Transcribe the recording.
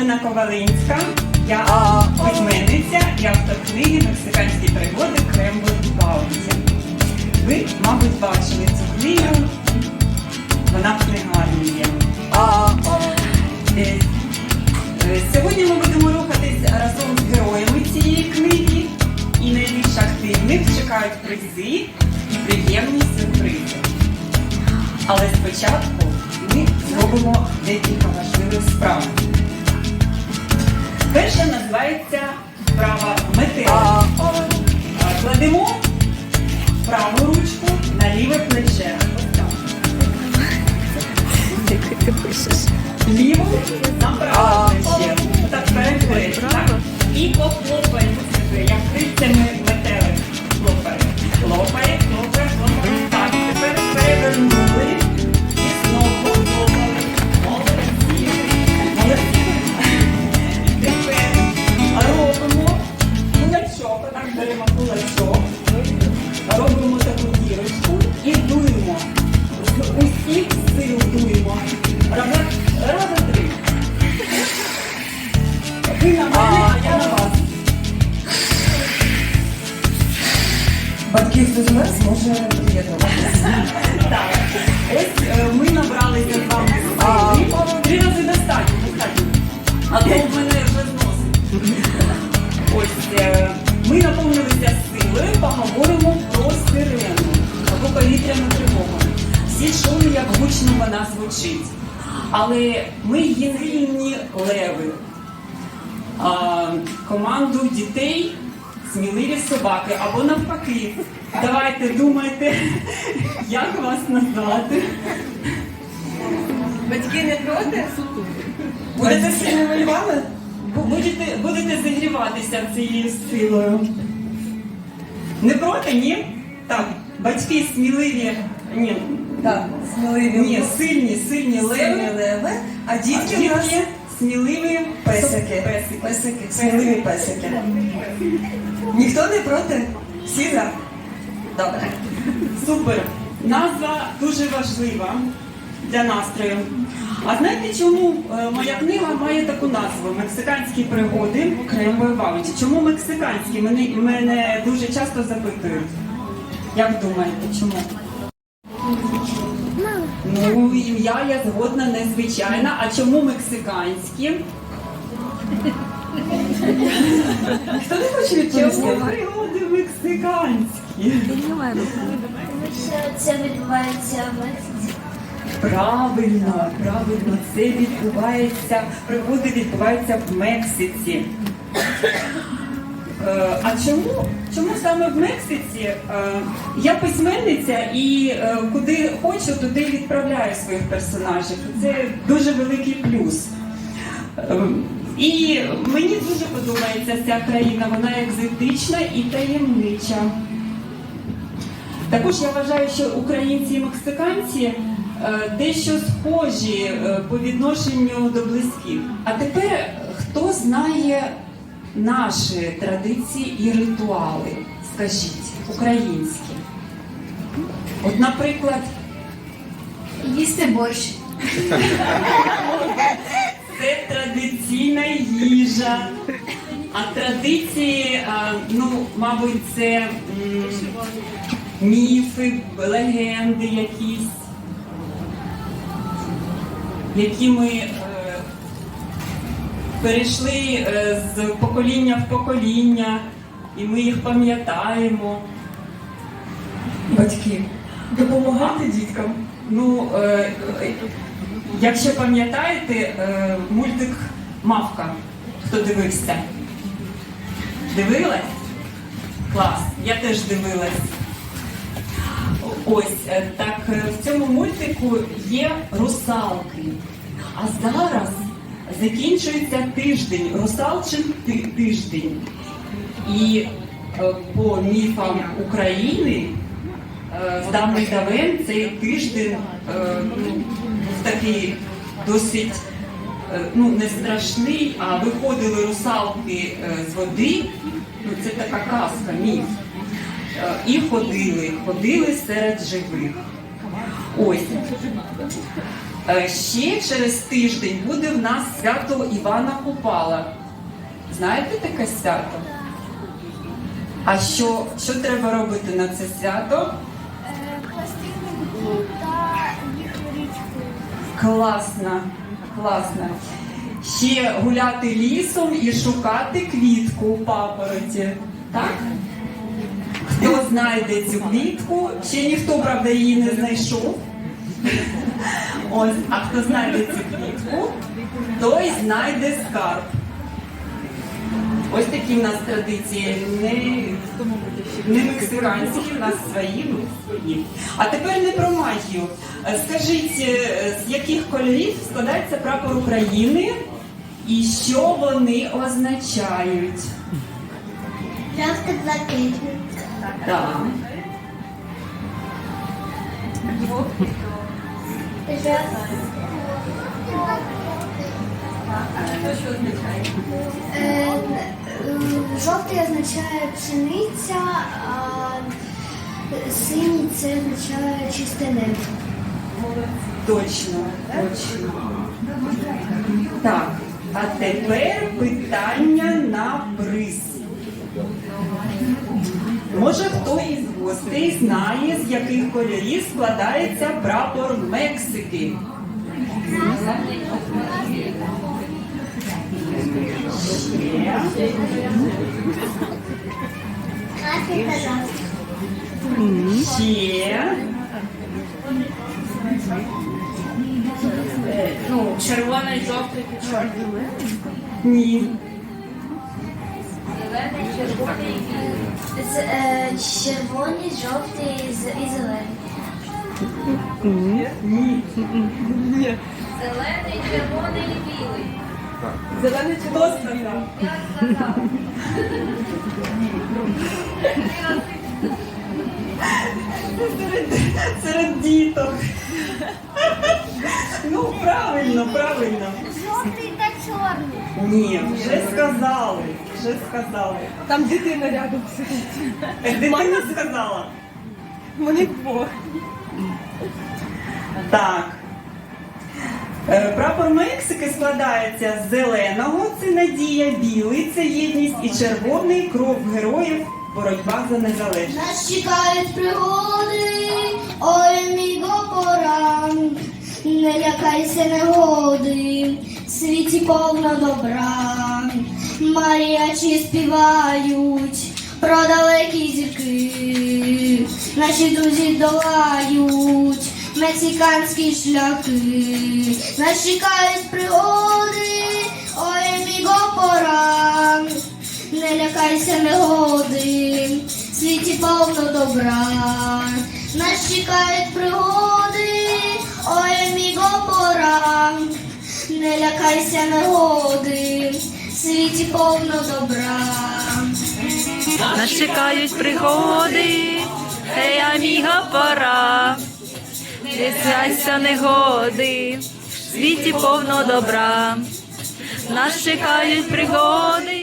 Ніна Ковалинська, я письменниця і автор книги Мексиканські пригоди Крембл Баунті. Ви, мабуть, бачили цю книгу. Вона в книгарні є. Е, е, Сьогодні ми будемо рухатись разом з героями цієї книги. І найбільш активних чекають призи і приємні сюрпризи. Але спочатку ми зробимо декілька важливих справ. Перша називається права метео. Е, Кладемо праву ручку на ліве плече. Ти пишеш? Ліву на праве плече. Так перед І похлопаємо себе, як крильцями звучить. Але ми її вільні леви. А, команду дітей сміливі собаки або навпаки. Давайте думайте, як вас назвати. Батьки не проти? Будете сильно малювали? Будете, будете зігріватися цією силою. Не проти, ні? Так, батьки сміливі. Ні, Так, сміливі. ні, сильні, сильні леви. леви, а дітки у нас сміливі песики. Песики. Песики, сміливі песики. Ніхто не проти? Всі за? Добре. Супер. Назва дуже важлива для настрою. А знаєте, чому е, моя книга має таку назву Мексиканські пригоди Кремової бабочі? Чому мексиканські? Мене, мене дуже часто запитують. Як думаєте, чому? Ну, ім'я я згодна незвичайна. А чому мексиканські? Хто не хоче відповісти? Чому пригоди мексиканські? Тому що це відбувається в Мексиці. Правильно, правильно, це відбувається, пригоди відбуваються в Мексиці. Е, А чому, чому саме в Мексиці? Е, Я письменниця і е, куди хочу, туди відправляю своїх персонажів. Це дуже великий плюс. І мені дуже подобається ця країна, вона екзотична і таємнича. Також я вважаю, що українці і мексиканці дещо схожі по відношенню до близьких. А тепер хто знає наші традиції і ритуали, скажіть, українські? От, наприклад, Їсти борщ. це традиційна їжа. А традиції, ну, мабуть, це міфи, легенди якісь, які ми перейшли е, з покоління в покоління, і ми їх пам'ятаємо. Батьки, допомагайте діткам. Ну, е, е, якщо пам'ятаєте, е, мультик Мавка, хто дивився? Дивилась? Клас, я теж дивилась. Ось так в цьому мультику є русалки. А зараз закінчується тиждень, русалчин тиждень. І е, по міфам України е, з давних давен цей тиждень е, ну, був такий досить ну, не страшний, а виходили русалки з води. Ну, це така казка, міф. І ходили, ходили серед живих. Ось. Е, Ще через тиждень буде в нас свято Івана Купала. Знаєте таке свято? А що, що треба робити на це свято? Класно, класно. Ще гуляти лісом і шукати квітку у папороті. Так? Хто знайде цю квітку? Ще ніхто, правда, її не знайшов. Ось, а хто знайде цю квітку, той знайде скарб. Ось такі в нас традиції. Не, не мексиканські, в нас свої, ми свої. А тепер не про магію. Скажіть, е, з яких кольорів складається прапор України і що вони означають? Жовтий блакитний. Так. Е, Жовтий означає пшениця, а синій це означає чисте небо. Точно, точно. Так, а тепер питання на приз. Може, хто із гостей знає, з яких кольорів складається прапор Мексики? Ще. Ну, червоний, жовтий, чорний. Ні. З, е, червоний, жовтий з- і зелений. Ні. Зелений, червоний і білий. Зелений Хто сказав? Я сказав. Серед, серед діток. Ну, правильно, правильно. Жовтий чорний. Ні, вже сказали. Вже сказали. Там дитина рядом сидить. Дитина сказала. Мені двох. Так. Е, Прапор Мексики складається з зеленого це надія, білий це єдність і червоний кров героїв, боротьба за незалежність. Нас чекають пригоди, ой, мій пора. Не лякайся негоди, світі повно добра. Маріачі співають про далекі зірки. Наші друзі долають мексиканські шляхи. Нас чекають пригоди, ой, мій пора. Не лякайся негоди, світі повно добра. Нас чекають пригоди, ой, міго пора. Не лякайся негоди, в світі повно добра. Нас чекають пригоди, ей, аміга, пора. Не зайся негоди, в світі повно добра. Нас чекають пригоди,